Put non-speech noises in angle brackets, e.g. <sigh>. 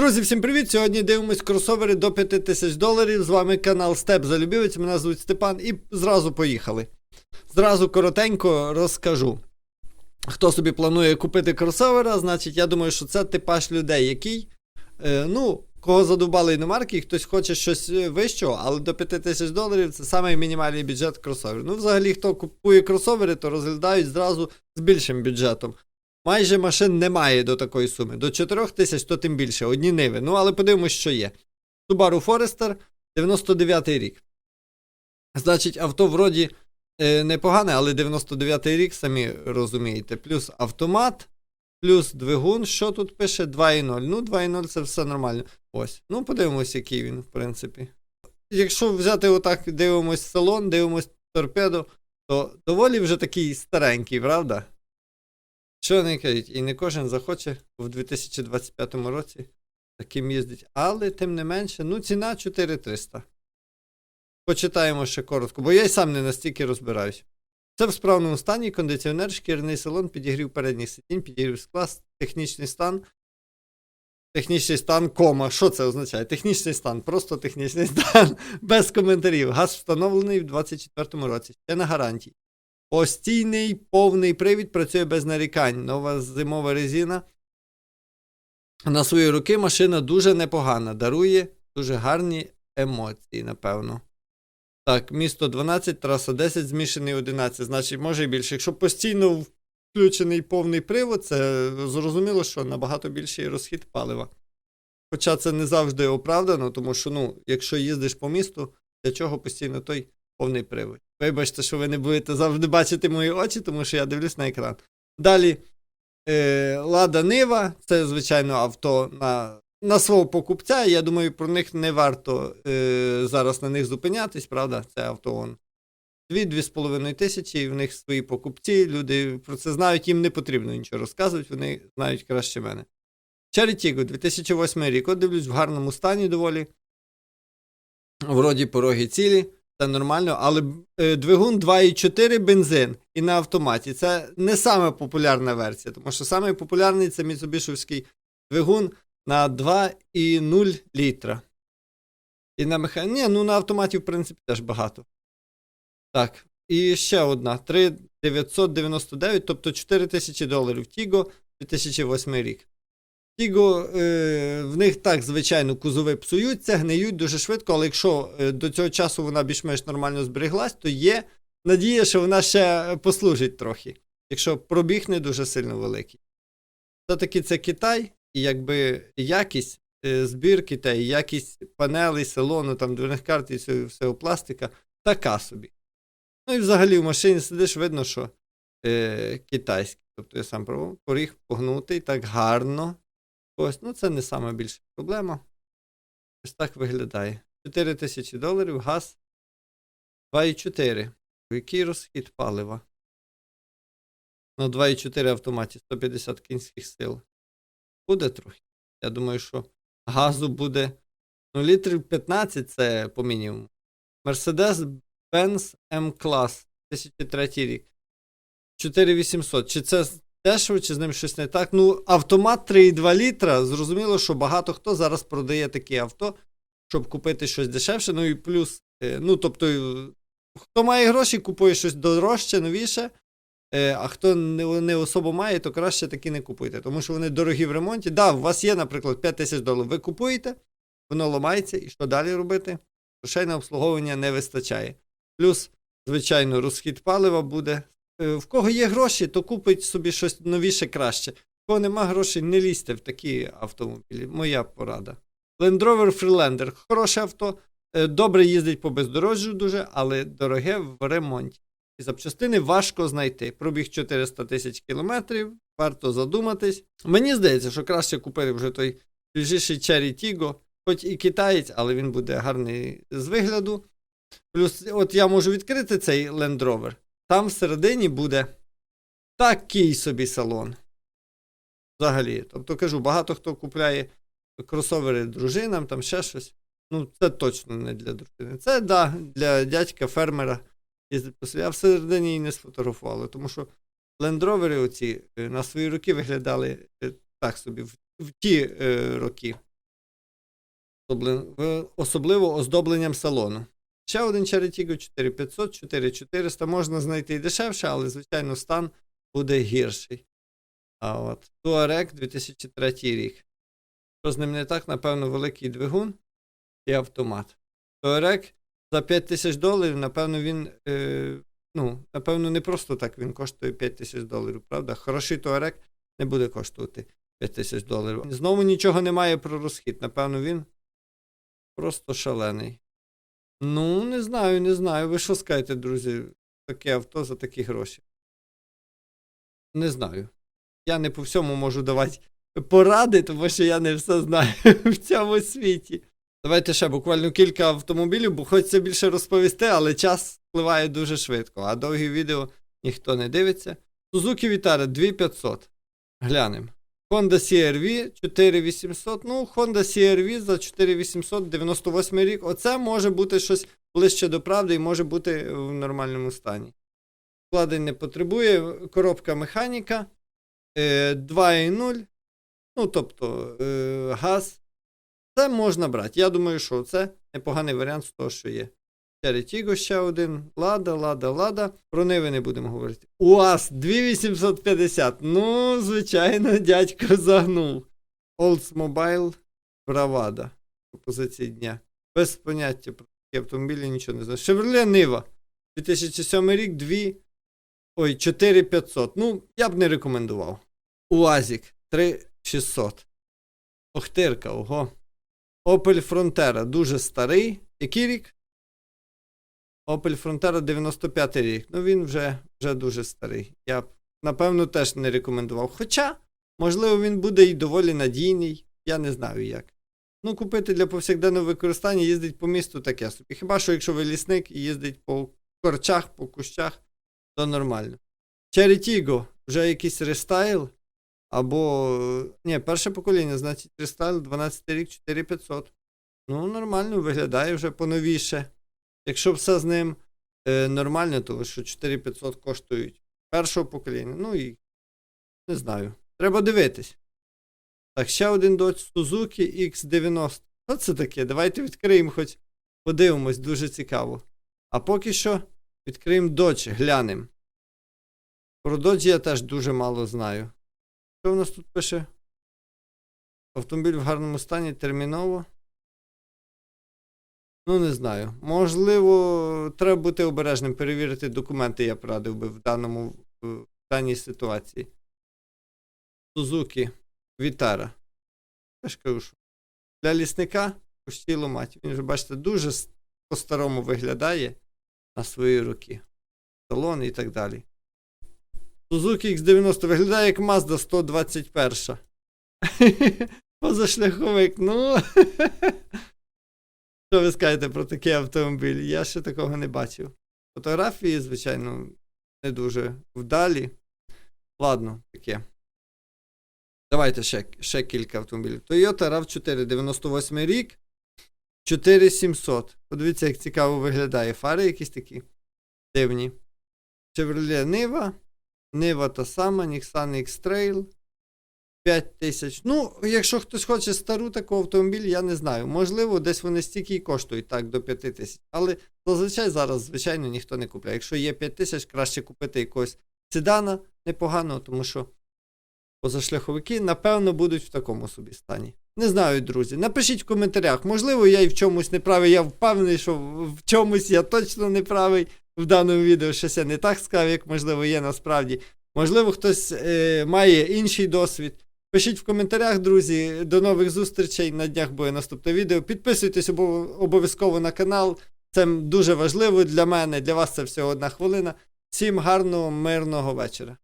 Друзі, всім привіт! Сьогодні дивимось кросовери до 5000 доларів. З вами канал Степ Залюбівець. Мене звуть Степан і зразу поїхали. Зразу коротенько розкажу. Хто собі планує купити кросовера, значить, я думаю, що це типаж людей, який, е, ну, кого задубали іномарки, і хтось хоче щось е, вищого, але до 5000 доларів це самий мінімальний бюджет кросоверів. Ну, взагалі, хто купує кросовери, то розглядають зразу з більшим бюджетом. Майже машин немає до такої суми. До 4 тисяч, то тим більше, одні ниви. Ну, але подивимось, що є. Subaru Forester, 99-й рік. Значить, авто вроді е, непогане, але 99-й рік, самі розумієте. Плюс автомат, плюс двигун. Що тут пише? 2.0. Ну, 2.0 це все нормально. Ось. Ну, подивимось, який він, в принципі. Якщо взяти отак, дивимось салон, дивимось торпеду, то доволі вже такий старенький, правда? Що вони кажуть, і не кожен захоче в 2025 році таким їздить. Але тим не менше, ну ціна 4300. Почитаємо ще коротко, бо я й сам не настільки розбираюсь. Це в справному стані, кондиціонер, шкіряний салон, підігрів передніх сидінь, підігрів скла, технічний стан. Технічний стан, кома. Що це означає? Технічний стан, просто технічний стан, <laughs> без коментарів. Газ встановлений в 2024 році. Ще на гарантії. Постійний повний привід працює без нарікань. Нова зимова резина. На свої руки машина дуже непогана. Дарує дуже гарні емоції, напевно. Так, місто 12, траса 10, змішаний 11. Значить, може і більше. Якщо постійно включений повний привод, це зрозуміло, що набагато більший розхід палива. Хоча це не завжди оправдано, тому що, ну, якщо їздиш по місту, для чого постійно той повний привод? Вибачте, що ви не будете завжди бачити мої очі, тому що я дивлюсь на екран. Далі е, Лада Нива, це, звичайно, авто на на свого покупця. Я думаю, про них не варто е, зараз на них зупинятись, правда? Це авто он. 2-2,5 тисячі, в них свої покупці, люди про це знають, їм не потрібно нічого розказувати, вони знають краще мене. Cherry 2008 рік. От дивлюсь в гарному стані доволі. Вроді пороги цілі, це нормально, але е, двигун 2,4 бензин і на автоматі. Це не саме популярна версія, тому що саме популярний це Mitsubishi двигун на 2,0 літра. І на механі. Ні, ну на автоматі, в принципі, теж багато. Так, і ще одна. 3,999, тобто 4 тисячі доларів. Тіго 2008 рік. Тіго, е, в них так, звичайно, кузови псуються, гниють дуже швидко, але якщо е, до цього часу вона більш-менш нормально збереглась, то є надія, що вона ще послужить трохи, якщо пробіг не дуже сильно великий. Все-таки це Китай, і якби якість е, збірки та якість панелей, салону, там дверних карт і всього пластика така собі. Ну і взагалі в машині сидиш, видно, що е, китайський. Тобто я сам пробував, поріг погнутий, так гарно. Ось, ну це не сама більша проблема. Ось так виглядає. 4 тисячі доларів, газ 2,4. Який розхід палива? Ну, 2,4 автоматі, 150 кінських сил. Буде трохи. Я думаю, що газу буде. Ну, літрів 15 це по мінімуму. Mercedes-Benz M-Class 2003 рік. 4800. Чи це дешево, чи з ним щось не так? Ну, автомат 3,2 літра. Зрозуміло, що багато хто зараз продає такі авто, щоб купити щось дешевше. Ну і плюс, е, ну, тобто, е, хто має гроші, купує щось дорожче, новіше. Е, А хто не, не особо має, то краще таки не купуйте, тому що вони дорогі в ремонті. Да, у вас є, наприклад, 5 тисяч доларів. Ви купуєте, воно ламається, і що далі робити? Грошей на обслуговування не вистачає. Плюс, звичайно, розхід палива буде. Е, В кого є гроші, то купить собі щось новіше краще. В кого нема грошей, не лізьте в такі автомобілі. Моя порада. Land Rover Freelander хороше авто. Е, Добре їздить по бездорожжю дуже, але дороге в ремонті. І запчастини важко знайти. Пробіг 400 тисяч кілометрів, варто задуматись. Мені здається, що краще купити вже той свіжіший Cherry Tiggo, хоч і китаєць, але він буде гарний з вигляду. Плюс, от я можу відкрити цей Land Rover. Там всередині буде такий собі салон. Взагалі. Тобто кажу, багато хто купляє кросовери дружинам, там ще щось. Ну, це точно не для дружини. Це, да, для дядька, фермера. А всередині її не сфотографували, тому що лендровери оці е, на свої роки виглядали е, так собі в, в ті е, роки. Особливо оздобленням салону. Ще один Cherry 4500, 4400 можна знайти і дешевше, але, звичайно, стан буде гірший. А от Touareg 2003 рік. Що з ним не так, напевно, великий двигун і автомат. Touareg за 5 тисяч доларів, напевно, він. Е, ну, напевно, не просто так він коштує 5 тисяч доларів, правда? Хороший Touareg не буде коштувати 5 тисяч доларів. Знову нічого немає про розхід. Напевно, він просто шалений. Ну, не знаю, не знаю. Ви що скажете, друзі? Таке авто за такі гроші. Не знаю. Я не по всьому можу давати поради, тому що я не все знаю <laughs> в цьому світі. Давайте ще буквально кілька автомобілів, бо хочеться більше розповісти, але час впливає дуже швидко, а довгі відео ніхто не дивиться. Suzuki Vitara 2500. Глянемо. Honda CR-V 4800. Ну, Honda CR-V за 4800, 98 рік. Оце може бути щось ближче до правди і може бути в нормальному стані. Вкладень не потребує. Коробка механіка. Е, 2.0. Ну, тобто е, газ. Це можна брати. Я думаю, що це непоганий варіант з того, що є. Cherry ще один. Лада, лада, лада. Про Ниви не будемо говорити. УАЗ 2850. Ну, звичайно, дядько загнув. Oldsmobile Bravada. Пропозиції дня. Без поняття про такі автомобілі нічого не знаю. Chevrolet Нива. 2007 рік, 2. Ой, 4500. Ну, я б не рекомендував. УАЗик 3600. Охтирка, ого. Opel Frontera дуже старий. Який рік? Opel Frontera 95 рік. Ну він вже, вже дуже старий. Я б, напевно, теж не рекомендував. Хоча, можливо, він буде і доволі надійний. Я не знаю як. Ну, купити для повсякденного використання, їздить по місту таке собі. Хіба що, якщо ви лісник і їздить по корчах, по кущах, то нормально. Cherry вже якийсь рестайл. Або. Ні, перше покоління, значить, рестайл 12 рік 4500. Ну, нормально, виглядає вже поновіше. Якщо все з ним е, нормально, то що 4500 коштують першого покоління. Ну і не знаю. Треба дивитись. Так, ще один Dodge Suzuki X90. Що це таке? Давайте відкриємо хоч подивимось, дуже цікаво. А поки що відкриємо Dodge, глянемо. Про Dodge я теж дуже мало знаю. Що в нас тут пише? Автомобіль в гарному стані терміново. Ну, не знаю. Можливо, треба бути обережним, перевірити документи, я б радив би в даному в даній ситуації. Сузуки Вітара. Я ж кажу, що для лісника пусті ломать. Він вже, бачите, дуже по-старому виглядає на свої руки. Салон і так далі. Suzuki X90 виглядає як Mazda <laughs> 121. Позашляховик, ну. <laughs> Що ви скажете про такий автомобіль? Я ще такого не бачив. Фотографії, звичайно, не дуже вдалі. Ладно, таке. Давайте ще, ще кілька автомобілів. Toyota RAV4, 98 рік. 4700. Подивіться, як цікаво виглядає. Фари якісь такі дивні. Chevrolet Niva. Нива та сама, Nissan X-Trail. 5 тисяч. Ну, якщо хтось хоче стару таку автомобіль, я не знаю. Можливо, десь вони стільки і коштують так до 5 тисяч. Але зазвичай зараз, звичайно, ніхто не купляє. Якщо є 5 тисяч, краще купити якогось седана непоганого, тому що позашляховики, напевно, будуть в такому собі стані. Не знаю, друзі. Напишіть в коментарях. Можливо, я і в чомусь не правий. Я впевнений, що в чомусь я точно не правий. В даному відео щось я не так сказав, як можливо є насправді. Можливо, хтось е, має інший досвід. Пишіть в коментарях, друзі. До нових зустрічей. На днях буде наступне відео. Підписуйтесь обов- обов'язково на канал. Це дуже важливо для мене. Для вас це всього одна хвилина. Всім гарного, мирного вечора.